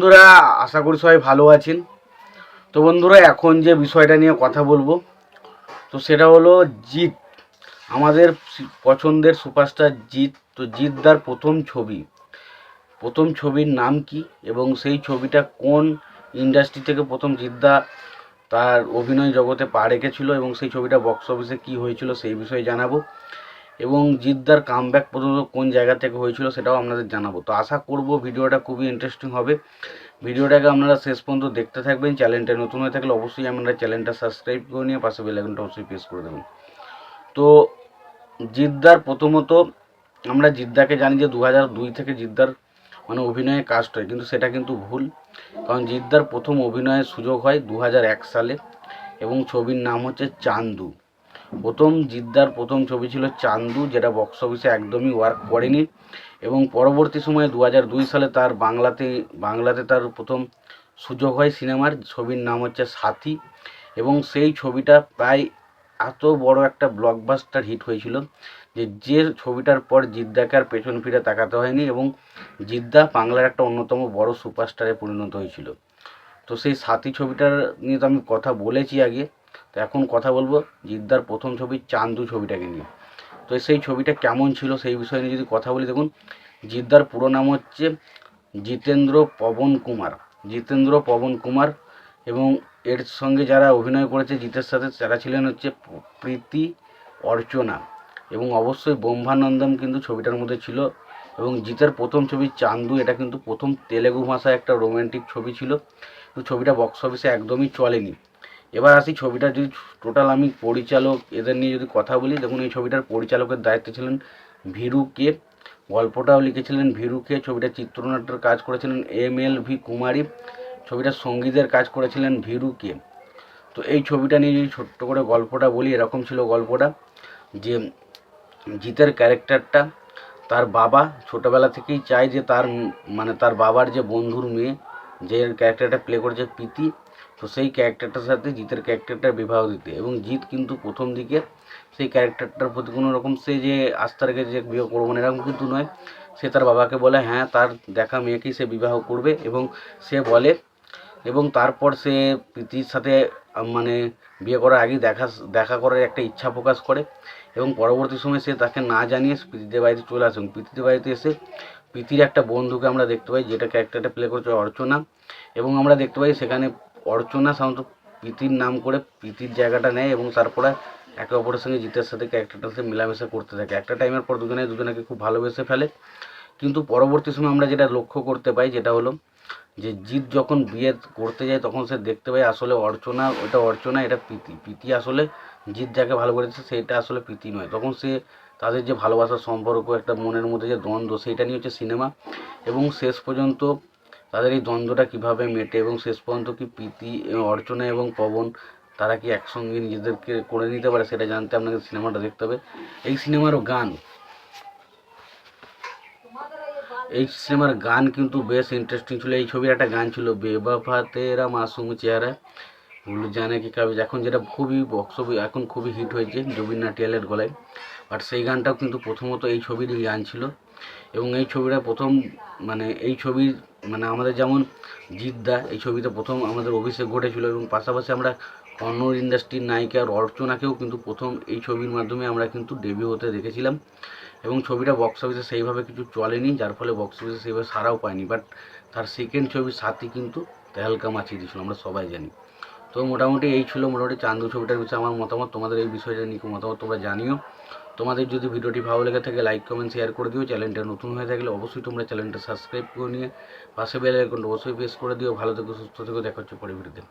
বন্ধুরা, আশা করি সবাই ভালো আছেন। তো বন্ধুরা, এখন যে বিষয়টা নিয়ে কথা বলব, তো সেটা হলো জিৎ। আমাদের পছন্দের সুপারস্টার জিৎ। তো জিৎদার প্রথম ছবি। প্রথম ছবির নাম কি এবং সেই ছবিটা কোন ইন্ডাস্ট্রি থেকে প্রথম জিদ্দা তার অভিনয় জগতে পা রেখেছিল এবং সেই ছবিটা বক্স অফিসে কী হয়েছিল সেই বিষয়ে জানাব। এবং জিদ্দার কামব্যাক পর্যন্ত কোন জায়গা থেকে হয়েছিল সেটাও আপনাদের জানাব। তো আশা করব ভিডিওটা খুবই ইন্টারেস্টিং হবে। ভিডিওটাকে আপনারা শেষ পর্যন্ত দেখতে থাকবেন। চ্যানেলটা নতুন হয়ে থাকলে অবশ্যই আপনারা চ্যানেলটা সাবস্ক্রাইব করে নিয়ে পাশে বেলাইকনটা অবশ্যই প্রেস করে দেবেন। তো জিদ্দার প্রথমত আমরা জিদ্দাকে জানি যে দু থেকে জিদ্দার মানে অভিনয়ে কাস্ট হয়, কিন্তু সেটা কিন্তু ভুল। কারণ জিদ্দার প্রথম অভিনয়ের সুযোগ হয় দু সালে এবং ছবির নাম হচ্ছে চান্দু। প্রথম জিদ্দার প্রথম ছবি ছিল চান্দু, যেটা বক্স অফিসে একদমই ওয়ার্ক করেনি। এবং পরবর্তী সময়ে দু দুই সালে তার বাংলাতে বাংলাতে তার প্রথম সুযোগ হয় সিনেমার, ছবির নাম হচ্ছে সাথী। এবং সেই ছবিটা প্রায় এত বড় একটা ব্লকবাস্টার হিট হয়েছিল যে যে ছবিটার পর জিদ্দাকে আর পেছন ফিরে তাকাতে হয়নি এবং জিদ্দা বাংলার একটা অন্যতম বড় সুপারস্টারে পরিণত হয়েছিল। তো সেই সাথী ছবিটার নিয়ে তো আমি কথা বলেছি আগে। তো এখন কথা বলব জিদ্দার প্রথম ছবি চান্দু ছবিটাকে নিয়ে। তো সেই ছবিটা কেমন ছিল সেই বিষয় নিয়ে যদি কথা বলি, দেখুন, জিদ্দার পুরো নাম হচ্ছে জিতেন্দ্র পবন কুমার। জিতেন্দ্র পবন কুমার এবং এর সঙ্গে যারা অভিনয় করেছে জিতের সাথে, তারা ছিলেন হচ্ছে প্রীতি অর্চনা। এবং অবশ্যই ব্রহ্মানন্দম কিন্তু ছবিটার মধ্যে ছিল। এবং জিতের প্রথম ছবি চান্দু, এটা কিন্তু প্রথম তেলেগু ভাষায় একটা রোমান্টিক ছবি ছিল। কিন্তু ছবিটা বক্স অফিসে একদমই চলেনি। এবার আসি ছবিটা যদি টোটাল আমি পরিচালক এদের নিয়ে যদি কথা বলি, দেখুন এই ছবিটার পরিচালকের দায়িত্বে ছিলেন ভীরু কে, গল্পটাও লিখেছিলেন ভীরু কে ছবিটা চিত্রনাট্যের কাজ করেছিলেন এম এল ভি কুমারী ছবিটার সঙ্গীতের কাজ করেছিলেন ভীরু কে। তো এই ছবিটা নিয়ে যদি ছোট্ট করে গল্পটা বলি, এরকম ছিল গল্পটা যে জিতের ক্যারেক্টারটা তার বাবা ছোটোবেলা থেকেই চায় যে তার মানে তার বাবার যে বন্ধুর মেয়ে যে ক্যারেক্টারটা প্লে করেছে প্রীতি, তো সেই ক্যারেক্টারটার সাথে জিতের ক্যারেক্টারটার বিবাহ দিতে। এবং জিৎ কিন্তু প্রথম দিকে সেই ক্যারেক্টারটার প্রতি কোনো রকম সে যে আস্থা রেখে যে বিয়ে করব না এরকম কিন্তু নয়। সে তার বাবাকে বলে হ্যাঁ তার দেখা মেয়েকেই সে বিবাহ করবে। এবং সে বলে, এবং তারপর সে প্রীতির সাথে মানে বিয়ে করার আগেই দেখা দেখা করার একটা ইচ্ছা প্রকাশ করে। এবং পরবর্তী সময় সে তাকে না জানিয়ে প্রীতিদের বাড়িতে চলে আসে এবং প্রীতিদের বাড়িতে এসে প্রীতির একটা বন্ধুকে আমরা দেখতে পাই, যেটা ক্যারেক্টারটা প্লে করছে অর্চনা। এবং আমরা দেখতে পাই সেখানে অর্চনা সাধারণত প্রীতির নাম করে প্রীতির জায়গাটা নেয় এবং তারপরে একে অপরের সঙ্গে জিতের সাথে ক্যারেক্টারটার সাথে মেলামেশা করতে থাকে। একটা টাইমের পর দুজনে দুজনাকে খুব ভালোবেসে ফেলে। কিন্তু পরবর্তী সময় আমরা যেটা লক্ষ্য করতে পাই, যেটা হলো যে জিৎ যখন বিয়ে করতে যায়, তখন সে দেখতে পায় আসলে অর্চনা, ওটা অর্চনা, এটা প্রীতি। প্রীতি আসলে জিৎ যাকে ভালো করেছে সেটা আসলে প্রীতি নয়। তখন সে তাদের যে ভালোবাসার সম্পর্ক, একটা মনের মধ্যে যে দ্বন্দ্ব সেইটা নিয়ে হচ্ছে সিনেমা। এবং শেষ পর্যন্ত তাদের এই দ্বন্দ্বটা কীভাবে মেটে এবং শেষ পর্যন্ত কি প্রীতি, অর্চনা এবং পবন তারা কি একসঙ্গে নিজেদেরকে করে নিতে পারে, সেটা জানতে আপনাকে সিনেমাটা দেখতে হবে। এই সিনেমারও গান এই সিনেমার গান কিন্তু বেশ ইন্টারেস্টিং ছিল। এই ছবির একটা গান ছিল বেবাফা তেরা মাসুম চেহারা। জানে কি কাবি এখন যেটা খুবই বক্স এখন খুবই হিট হয়েছে জুবিন নাটিয়ালের গলায়। বাট সেই গানটাও কিন্তু প্রথমত এই ছবিরই গান ছিল। এবং এই ছবিটা প্রথম মানে এই ছবির মানে আমাদের যেমন জিদ্দা এই ছবিতে প্রথম আমাদের অভিষেক ঘটেছিল। এবং পাশাপাশি আমরা কন্নড় ইন্ডাস্ট্রির নায়িকা অর্চনাকেও কিন্তু প্রথম এই ছবির মাধ্যমে আমরা কিন্তু ডেবিউ হতে দেখেছিলাম। এবং ছবিটা বক্স অফিসে সেইভাবে কিছু চলেনি, যার ফলে বক্স অফিসে সেইভাবে সারাও পায়নি। বাট তার সেকেন্ড ছবি সাথী কিন্তু তেহালকা মাছিয়ে দিয়েছিল, আমরা সবাই জানি। তো মোটামুটি এই ছিল মোটামুটি চান্দু ছবিটার বিষয়ে আমার মতামত, তোমাদের এই বিষয়টা নিয়ে মতামত তোমরা জানিও। তোমাদের যদি ভিডিওটি ভালো লেগে থাকে লাইক কমেন্ট শেয়ার করে দিও। চ্যানেলটা নতুন হয়ে থাকলে অবশ্যই তোমরা চ্যানেলটা সাবস্ক্রাইব করে নিয়ে পাশে বেল আইকনটা অবশ্যই প্রেস করে দিও। ভালো থেকো, সুস্থ থেকো, দেখা হচ্ছে পরে ভিডিওতে।